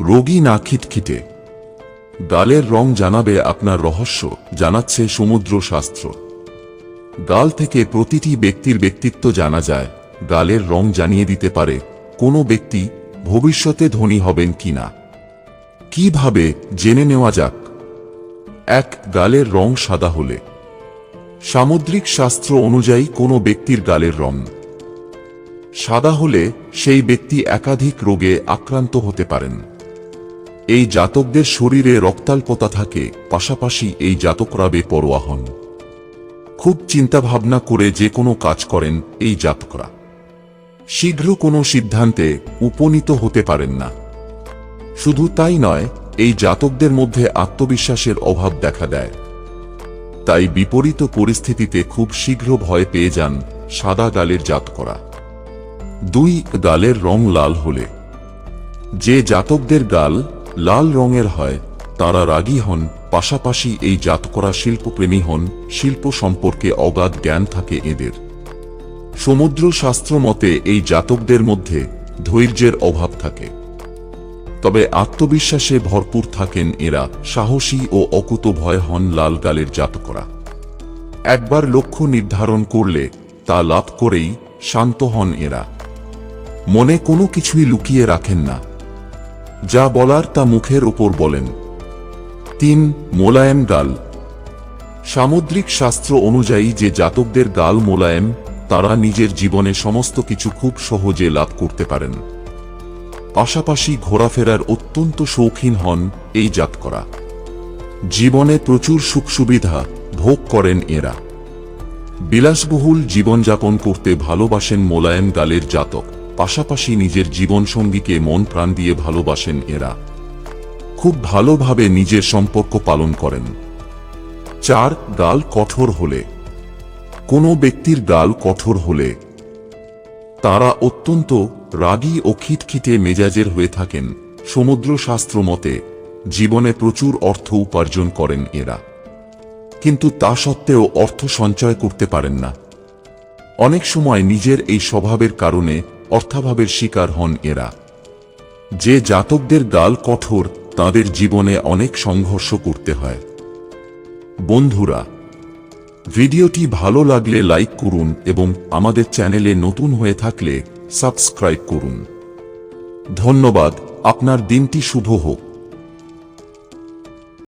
রোগী না খিটখিটে। ডালের রং জানাবে আপনার রহস্য, জানাচ্ছে সমুদ্র শাস্ত্র। ডাল থেকে প্রতিটি ব্যক্তির ব্যক্তিত্ব জানা যায় গালের রং জানিয়ে দিতে পারে কোনো ব্যক্তি ভবিষ্যতে ধনী হবেন কিনা কীভাবে জেনে নেওয়া যাক? এক গালের রং সাদা হলে। সামুদ্রিক শাস্ত্র অনুযায়ী কোনো ব্যক্তির গালের রং সাদা হলে সেই ব্যক্তি একাধিক রোগে আক্রান্ত হতে পারেন। এই জাতকদের শরীরে রক্তাল্পতা থাকে, পাশাপাশি এই জাতকরা বেপরোয়া হন। খুব চিন্তাভাবনা করে যে কোনো কাজ করেন এই জাতকরা। শীঘ্র কোনো সিদ্ধান্তে উপনীত হতে পারেন না। শুধু তাই নয়, এই জাতকদের মধ্যে আত্মবিশ্বাসের অভাব দেখা দেয়। তাই বিপরীত পরিস্থিতিতে খুব শীঘ্র ভয় পেয়ে যান সাদা গালের জাতকরা। দুই গালের রং লাল হলে। যে জাতকদের গাল লাল রঙের হয়, তারা রাগী হন, পাশাপাশি এই জাতকরা শিল্পপ্রেমী হন, শিল্প সম্পর্কে অগাধ জ্ঞান থাকে এদের। সমুদ্র শাস্ত্র মতে এই জাতকদের মধ্যে ধৈর্যের অভাব থাকে। তবে আত্মবিশ্বাসে ভরপুর থাকেন এরা, সাহসী ও অকুত ভয় হন লাল গালের জাতকরা। একবার লক্ষ্য নির্ধারণ করলে তা লাভ করেই শান্ত হন এরা। মনে কোনো কিছুই লুকিয়ে রাখেন না। যা বলার তা মুখের উপর বলেন। তিন, মোলায়েম গাল। সামুদ্রিক শাস্ত্র অনুযায়ী যে জাতকদের গাল মোলায়েম, তারা নিজের জীবনে সমস্ত কিছু খুব সহজে লাভ করতে পারেন। পাশাপাশি ঘোরাফেরার অত্যন্ত শৌখিন হন এই জাতকরা। জীবনে প্রচুর সুখ সুবিধা ভোগ করেন এরা। বিলাসবহুল জীবনযাপন করতে ভালোবাসেন মোলায়েম গালের জাতক। পাশাপাশি নিজের জীবনসঙ্গীকে মন প্রাণ দিয়ে ভালোবাসেন এরা। খুব ভালোভাবে নিজের সম্পর্ক পালন করেন। চার, গাল কঠোর হলে। কোনো ব্যক্তির গাল কঠোর হলে। তারা অত্যন্ত রাগী ও খিটখিটে মেজাজের হয়ে থাকেন। সমুদ্র শাস্ত্র মতে, জীবনে প্রচুর অর্থ উপার্জন করেন এরা। কিন্তু তা সত্ত্বেও অর্থ সঞ্চয় করতে পারেন না। অনেক সময় নিজের এই স্বভাবের কারণে অর্থাভাবের শিকার হন এরা। যে জাতকদের গাল কঠোর, তাদের জীবনে অনেক সংঘর্ষ করতে হয়। বন্ধুরা, ভিডিওটি ভালো লাগলে লাইক করুন এবং আমাদের চ্যানেলে নতুন হয়ে থাকলে সাবস্ক্রাইব করুন। ধন্যবাদ, আপনার দিনটি শুভ হোক।